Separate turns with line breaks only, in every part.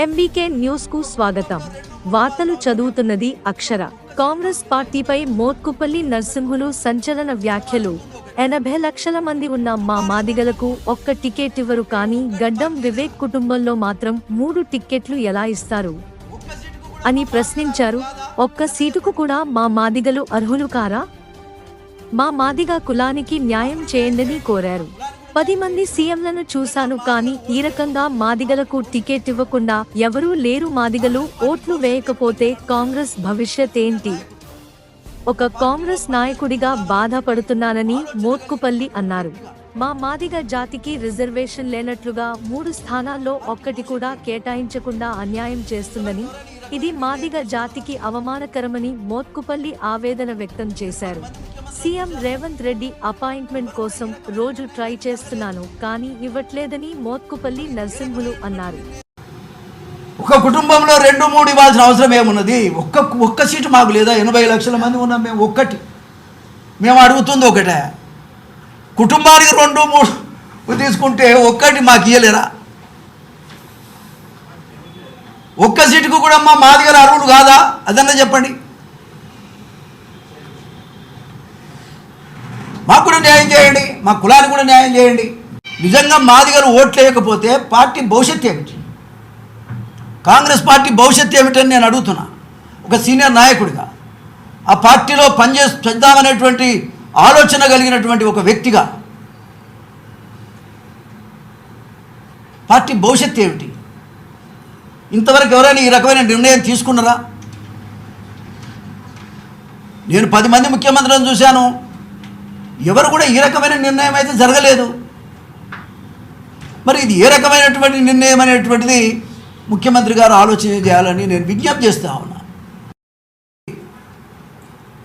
MBK న్యూస్కు స్వాగతం. వార్తలు చదువుతున్నది అక్షర. కాంగ్రెస్ పార్టీపై మోత్కుపల్లి నర్సింహులు సంచలన వ్యాఖ్యలు. ఎనభై లక్షల మంది ఉన్న మా మాదిగలకు ఒక్క టికెట్ ఇవ్వరు కానీ గడ్డం వివేక్ కుటుంబంలో మాత్రం మూడు టిక్కెట్లు ఎలా ఇస్తారు? అని ప్రశ్నించారు. ఒక్క సీటుకు కూడా మా మాదిగలు అర్హులు కారా? మా మాదిగ కులానికి న్యాయం చేయండని కోరారు. పది మంది సీఎంలను చూశాను కానీ ఈ రకంగా మాదిగలకు టికెట్ ఇవ్వకుండా ఎవరూ లేరు మాదిగలు ఓట్లు వేయకపోతే కాంగ్రెస్ భవిష్యత్ ఏంటి? ఒక కాంగ్రెస్ నాయకుడిగా బాధపడుతున్నానని మోత్కుపల్లి అన్నారు. మా మాదిగ జాతికి రిజర్వేషన్ లేనట్లుగా మూడు స్థానాల్లో ఒక్కటి కూడా కేటాయించకుండా అన్యాయం చేస్తుందని ఇది మాదిగ జాతికి అవమానకరమని మోత్కుపల్లి ఆవేదన వ్యక్తం చేశారు. సీఎం రేవంత్ రెడ్డి అపాయింట్మెంట్ కోసం రోజు ట్రై చేస్తున్నాను కానీ ఇవ్వట్లేదని మోత్కుపల్లి నరసింహులు అన్నారు.
ఒక కుటుంబంలో రెండు మూడు ఇవ్వాల్సిన అవసరం ఏమున్నది? ఒక్క ఒక్క సీటు మాకు లేదా? ఎనభై లక్షల మంది ఉన్నాం మేము ఒక్కటి. మేము అడుగుతుంది ఒకటే. కుటుంబానికి రెండు మూడు తీసుకుంటే ఒక్కటి మాకు ఇయ్యలేరా? ఒక్క సీటుకు కూడా మా మాదిగల అర్హులు కాదా? అదన్నా చెప్పండి. మాకు కూడా న్యాయం చేయండి మా కులానికి కూడా న్యాయం చేయండి. నిజంగా మాదిగలు ఓట్లేయకపోతే పార్టీ భవిష్యత్తు ఏమిటి? కాంగ్రెస్ పార్టీ భవిష్యత్తు ఏమిటని నేను అడుగుతున్నా. ఒక సీనియర్ నాయకుడిగా ఆ పార్టీలో పనిచే చేద్దామనేటువంటి ఆలోచన కలిగినటువంటి ఒక వ్యక్తిగా పార్టీ భవిష్యత్తు ఏమిటి? ఇంతవరకు ఎవరైనా ఈ రకమైన నిర్ణయం తీసుకున్నారా? నేను పది మంది ముఖ్యమంత్రులను చూశాను. ఎవరు కూడా ఈ రకమైన నిర్ణయం అయితే జరగలేదు. మరి ఇది ఏ రకమైనటువంటి నిర్ణయం అనేటువంటిది ముఖ్యమంత్రి గారు ఆలోచన చేయాలని నేను విజ్ఞప్తి చేస్తా ఉన్నా.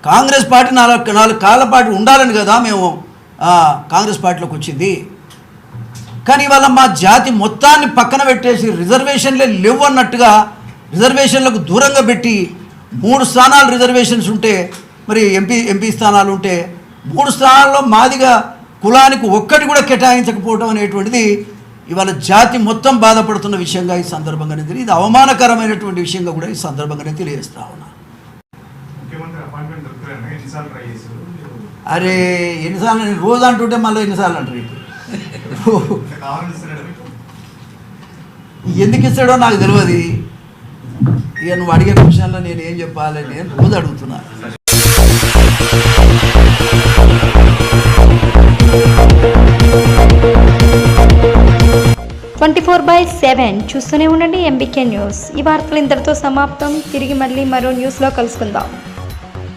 కాంగ్రెస్ పార్టీ నాలుగు నాలుగు కాళ్ళ పాటు ఉండాలని కదా మేము కాంగ్రెస్ పార్టీలోకి వచ్చింది. కానీ ఇవాళ మా జాతి మొత్తాన్ని పక్కన పెట్టేసి రిజర్వేషన్లే లేవు అన్నట్టుగా రిజర్వేషన్లకు దూరంగా పెట్టి మూడు స్థానాలు రిజర్వేషన్స్ ఉంటే మరి ఎంపీ ఎంపీ స్థానాలు ఉంటే మూడు స్థానాల్లో మాదిగా కులానికి ఒక్కటి కూడా కేటాయించకపోవడం అనేటువంటిది ఇవాళ జాతి మొత్తం బాధపడుతున్న విషయంగా ఈ సందర్భంగా నేను తెలియ- ఇది అవమానకరమైనటువంటి విషయంగా కూడా ఈ సందర్భంగా నేను తెలియజేస్తా ఉన్నా. అరే ఎన్నిసార్లు? నేను రోజు అంటుంటే మళ్ళీ ఎన్నిసార్లు అంటారు ఎందుకు ఇస్తాడో నాకు తెలియదు. ఇక నువ్వు అడిగే క్వశ్చన్లో నేను ఏం చెప్పాలి నేను రోజు అడుగుతున్నా.
ట్వంటీ ఫోర్ బై సెవెన్ చూస్తూనే ఉండండి ఎంబీకే న్యూస్. ఈ వార్తలు ఇంతటితో సమాప్తం. తిరిగి మళ్ళీ మరో న్యూస్లో కలుసుకుందాం.